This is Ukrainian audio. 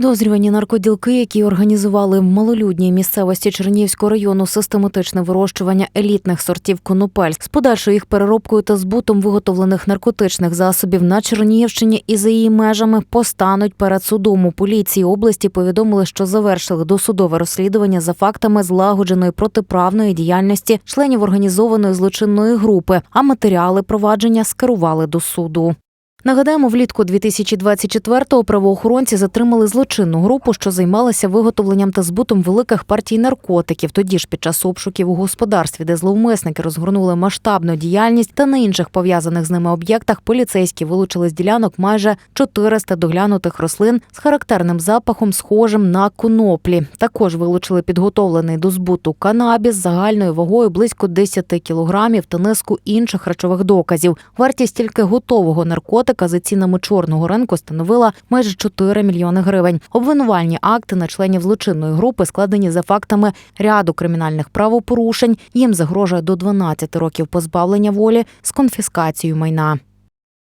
Підозрювані наркоділки, які організували в малолюдній місцевості Чернігівського району систематичне вирощування елітних сортів конопель з подальшою їх переробкою та збутом виготовлених наркотичних засобів на Чернігівщині і за її межами постануть перед судом. У поліції області повідомили, що завершили досудове розслідування за фактами злагодженої протиправної діяльності членів організованої злочинної групи, а матеріали провадження скерували до суду. Нагадаємо, влітку 2024-го правоохоронці затримали злочинну групу, що займалася виготовленням та збутом великих партій наркотиків. Тоді ж під час обшуків у господарстві, де зловмисники розгорнули масштабну діяльність та на інших пов'язаних з ними об'єктах, поліцейські вилучили з ділянок майже 400 доглянутих рослин з характерним запахом, схожим на коноплі. Також вилучили підготовлений до збуту канабіс загальною вагою близько 10 кілограмів та низку інших речових доказів. Вартість тільки готового наркотика за цінами чорного ринку становила майже 4 мільйони гривень. Обвинувальні акти на членів злочинної групи складені за фактами ряду кримінальних правопорушень. Їм загрожує до 12 років позбавлення волі з конфіскацією майна.